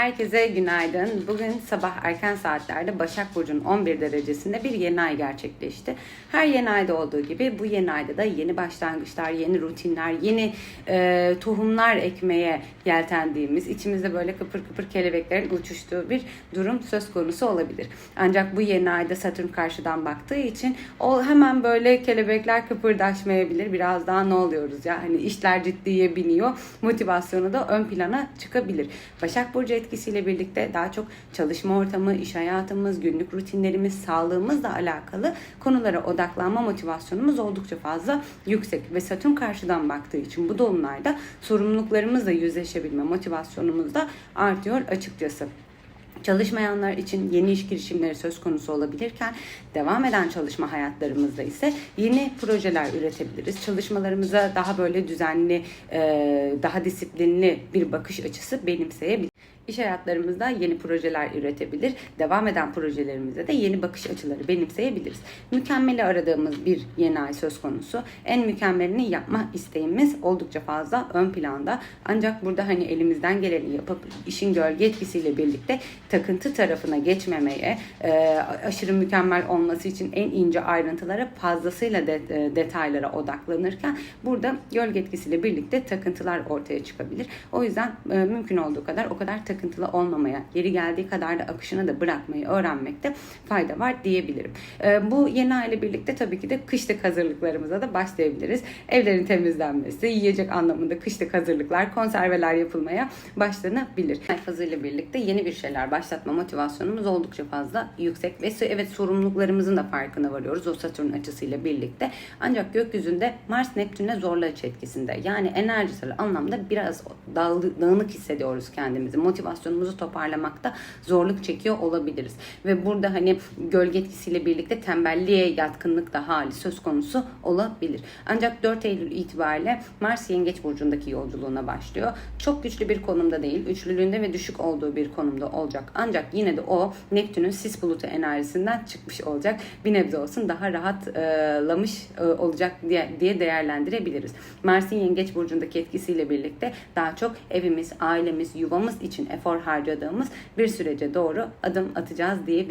Herkese günaydın. Bugün sabah erken saatlerde Başak Burcu'nun 11 derecesinde bir yeni ay gerçekleşti. Her yeni ayda olduğu gibi bu yeni ayda da yeni başlangıçlar, yeni rutinler, yeni e, tohumlar ekmeye yeltendiğimiz, içimizde böyle kıpır kıpır kelebeklerin uçuştuğu bir durum söz konusu olabilir. Ancak bu yeni ayda Satürn karşıdan baktığı için o hemen böyle kelebekler kıpırdaşmayabilir. Biraz daha ne oluyoruz ya hani işler ciddiye biniyor. Motivasyonu da ön plana çıkabilir. Başak Burcu etkisiyle birlikte daha çok çalışma ortamı, iş hayatımız, günlük rutinlerimiz, sağlığımızla alakalı konulara odaklanma motivasyonumuz oldukça fazla yüksek ve Satürn karşıdan baktığı için bu dolunayda sorumluluklarımızla yüzleşebilme motivasyonumuz da artıyor açıkçası. Çalışmayanlar için yeni iş girişimleri söz konusu olabilirken devam eden çalışma hayatlarımızda ise yeni projeler üretebiliriz. Çalışmalarımıza daha böyle düzenli, daha disiplinli bir bakış açısı benimseyebiliriz. İş hayatlarımızda yeni projeler üretebilir. Devam eden projelerimizde de yeni bakış açıları benimseyebiliriz. Mükemmeli aradığımız bir yeni ay söz konusu. En mükemmelini yapma isteğimiz oldukça fazla ön planda. Ancak burada hani elimizden geleni yapıp işin gölge etkisiyle birlikte takıntı tarafına geçmemeye, e, aşırı mükemmel olması için en ince ayrıntılara fazlasıyla e, detaylara odaklanırken burada gölge etkisiyle birlikte takıntılar ortaya çıkabilir. O yüzden e, mümkün olduğu kadar o kadar takıntılı olmamaya, yeri geldiği kadar da akışına da bırakmayı öğrenmekte fayda var diyebilirim. E, bu yeni ay ile birlikte tabii ki de kışlık hazırlıklarımıza da başlayabiliriz. Evlerin temizlenmesi, yiyecek anlamında kışlık hazırlıklar, konserveler yapılmaya başlanabilir. Ay fazıyla birlikte yeni bir şeyler başlatma motivasyonumuz oldukça fazla yüksek ve evet sorumluluklarımızın da farkına varıyoruz o Satürn açısıyla birlikte. Ancak gökyüzünde Mars Neptün'e zorlu açı etkisinde. Yani enerjisel anlamda biraz dağınık hissediyoruz kendimizi. Motivasyonumuzu toparlamakta zorluk çekiyor olabiliriz. Ve burada hani gölge etkisiyle birlikte tembelliğe yatkınlık da hali söz konusu olabilir. Ancak 4 Eylül itibariyle Mars Yengeç Burcu'ndaki yolculuğuna başlıyor. Çok güçlü bir konumda değil, üçlülüğünde ve düşük olduğu bir konumda olacak. Ancak yine de o Neptün'ün sis bulutu enerjisinden çıkmış olacak. Bir nebze olsun daha rahatlamış e, olacak diye, diye değerlendirebiliriz. Mars'ın Yengeç Burcu'ndaki etkisiyle birlikte daha çok evimiz, ailemiz, yuvamız için efor harcadığımız bir sürece doğru adım atacağız diye